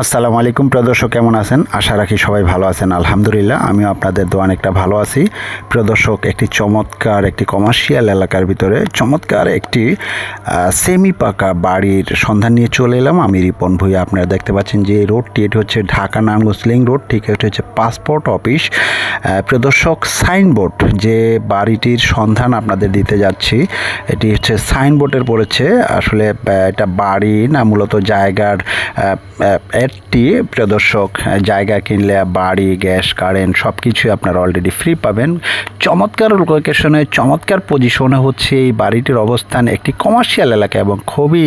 আসসালামু আলাইকুম প্রিয় দর্শক কেমন আছেন? আশা রাখি সবাই ভালো আছেন। আলহামদুলিল্লাহ আমিও আপনাদের দোয়া অনেকটা ভালো আছি। প্রিয় দর্শক একটি চমৎকার একটি কমার্শিয়াল এলাকার ভিতরে চমৎকার একটি সেমি পাকা বাড়ির সন্ধান নিয়ে চলে এলাম। আমি রিপন ভুইয়া আপনারা দেখতে পাচ্ছেন যে রোডটি এটি হচ্ছে ঢাকা নারায়ণগঞ্জ রোড ঠিক এটি হচ্ছে পাসপোর্ট অফিস আহ, প্রিয় দর্শক সাইনবোর্ড যে বাড়িটির সন্ধান আপনাদের দিতে যাচ্ছি এটি হচ্ছে সাইনবোর্ডের পড়েছে। আসলে এটা বাড়ি না মূলত জায়গার একটি প্রদর্শক জায়গা কিনলে বাড়ি, গ্যাস, কারেন্ট সব কিছুই আপনারা অলরেডি ফ্রি পাবেন। চমৎকার লোকেশনে চমৎকার পজিশনে হচ্ছে এই বাড়িটির অবস্থান একটি কমার্শিয়াল এলাকা এবং খুবই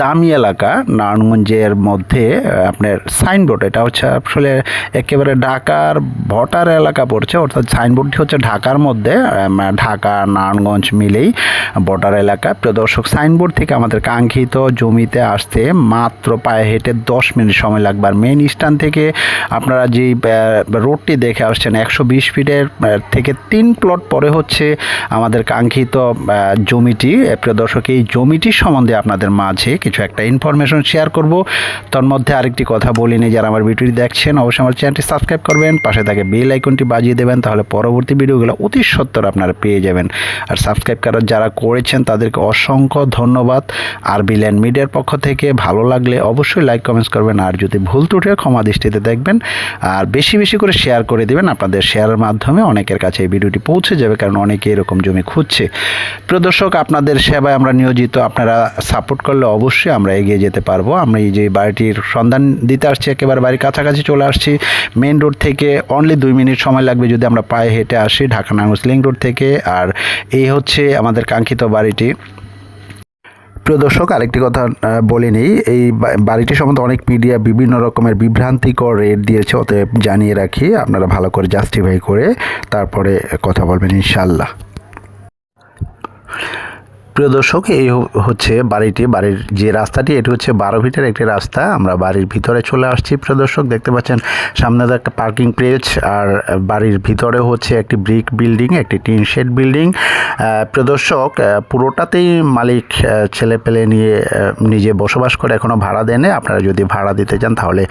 দামি এলাকা। নারায়ণগঞ্জের মধ্যে আপনার সাইনবোর্ড এটা হচ্ছে আসলে একেবারে ঢাকার ভটার এলাকা পড়ছে, অর্থাৎ সাইনবোর্ডটি হচ্ছে ঢাকার মধ্যে ঢাকা, নারায়ণগঞ্জ মিলেই বর্ডার এলাকা। প্রদর্শক সাইনবোর্ড থেকে আমাদের কাঙ্ক্ষিত জমিতে আসতে মাত্র পায়ে হেঁটে দশ মিনিট সময় লাগবে। আর মেন স্ট্যান্ড থেকে আপনারা যেই রোডটি দেখে আসছেন, একশো বিশ ফিটের থেকে তিন প্লট পরে হচ্ছে আমাদের কাঙ্ক্ষিত জমিটি। প্রিয় দর্শক, এই জমিটির সম্বন্ধে আপনাদের মাঝে কিছু একটা ইনফরমেশন শেয়ার করব। তার মধ্যে আরেকটি কথা বলিনি যারা আমার ভিডিওটি দেখছেন, অবশ্যই আমার চ্যানেলটি সাবস্ক্রাইব করবেন, পাশে থাকে বেল আইকনটি বাজিয়ে দেবেন, তাহলে পরবর্তী ভিডিওগুলো অতি সত্তর আপনারা পেয়ে যাবেন। আর সাবস্ক্রাইব করার যারা করেছেন, তাদেরকে অসংখ্য ধন্যবাদ। আর বিল্যান্ড মিডিয়ার পক্ষ থেকে ভালো লাগলে অবশ্যই লাইক কমেন্টস করবেন। আর যদি ভুল ত্রুটি ক্ষমা দৃষ্টিতে দেখবেন। আর বেশি বেশি করে শেয়ার করে দেবেন। আপনাদের শেয়ারের মাধ্যমে অনেকের কাছে এই ভিডিওটি পৌঁছে যাবে, কারণ অনেকে এরকম জমি খুঁজছে। প্রিয় দর্শক, আপনাদের সেবায় আমরা নিয়োজিত। আপনারা সাপোর্ট করলে অবশ্যই আমরা এগিয়ে যেতে পারব। আমরা এই যে বাড়িটির সন্ধান দিতে আসছি, একেবারে বাড়ির কাছাকাছি চলে আসছি। মেন রোড থেকে অনলি দুই মিনিট সময় লাগবে যদি আমরা পায়ে হেঁটে আসি ঢাকা নাঙ্গস লিঙ্ক রোড থেকে। আর এই হচ্ছে আমাদের কাঙ্ক্ষিত বাড়িটি। প্রিয় দর্শক, আরেকটি কথা বলে নিই। এই বাড়িটি সম্বন্ধে অনেক মিডিয়া বিভিন্ন রকমের বিভ্রান্তিকর রেট দিয়েছে, অতএব জানিয়ে রাখি, আপনারা ভালো করে জাস্টিফাই করে তারপরে কথা বলবেন ইনশাল্লাহ প্রিয় দর্শক, এই হচ্ছে বাড়িটি, বাড়ির যে রাস্তাটি, এটি হচ্ছে বারো ফিটের একটি রাস্তা। আমরা বাড়ির ভিতরে চলে আসছি। প্রিয় দর্শক, দেখতে পাচ্ছেন সামনে তো একটা পার্কিং প্লেস, আর বাড়ির ভিতরে হচ্ছে একটি ব্রিক বিল্ডিং, একটি টিন শেড বিল্ডিং। প্রিয় দর্শক পুরোটাতেই মালিক ছেলে পেলে নিয়ে নিজে বসবাস করে এখনও ভাড়া দেনে আপনারা যদি ভাড়া দিতে চান, তাহলে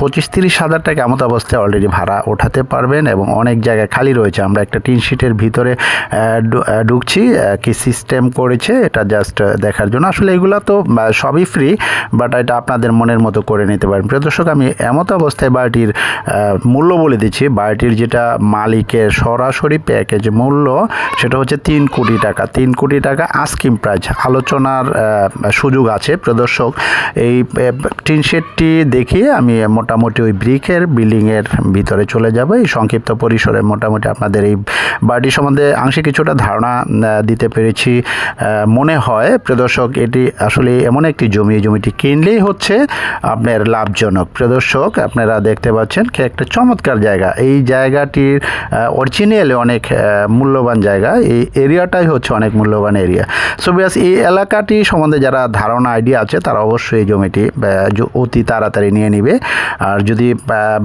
পঁচিশ তিরিশ হাজার টাকা এমত অবস্থায় অলরেডি ভাড়া ওঠাতে পারবেন এবং অনেক জায়গায় খালি রয়েছে। আমরা একটা টিন শিটের ভিতরে ঢুকছি কি সিস্টেম করেছে এটা জাস্ট দেখার জন্য। আসলে এগুলো তো সবই ফ্রি বাট এটা আপনাদের মনের মতো করে নিতে পারেন। প্রিয় দর্শক, আমি এমত অবস্থায় বাড়িটির মূল্য বলে দিচ্ছি। বাড়িটির যেটা মালিকের সরাসরি প্যাকেজ মূল্য, সেটা হচ্ছে তিন কোটি টাকা। তিন কোটি টাকা আস্কিম প্রাইজ আলোচনার সুযোগ আছে। প্রদর্শক এই টিন শেডটি দেখিয়ে আমি মোটামুটি ওই ব্রিকের বিল্ডিংয়ের ভিতরে চলে যাব। এই সংক্ষিপ্ত পরিসরে মোটামুটি আপনাদের এই বাড়িটি সম্বন্ধে আংশিক কিছুটা ধারণা দিতে পেরেছি। মনে হয় প্রদর্শক এটি আসলে এমন একটি জমি জমিটি কিনলেই হচ্ছে আপনার লাভজনক। প্রদর্শক আপনারা দেখতে পাচ্ছেন একটা চমৎকার জায়গা। এই জায়গাটির অরিজিনালি অনেক মূল্যবান জায়গা। এই এরিয়াটাই হচ্ছে অনেক মূল্যবান এরিয়া। সো বিয়াস, এই এলাকাটি সম্বন্ধে যারা ধারণা আইডিয়া আছে, তারা অবশ্যই এই জমিটি অতি তাড়াতাড়ি নিয়ে নিবে। আর যদি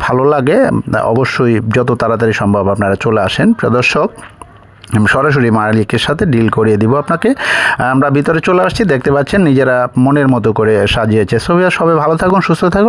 ভালো লাগে, অবশ্যই যত তাড়াতাড়ি সম্ভব আপনারা চলে আসেন। প্রদর্শক সরাসরি মালিকের সাথে ডিল করিয়ে দিব আপনাকে। আমরা ভিতরে চলে আসছি, দেখতে পাচ্ছেন, নিজেরা মনের মতো করে সাজিয়েছে। সবাই সবাই ভালো থাকুন, সুস্থ থাকুন।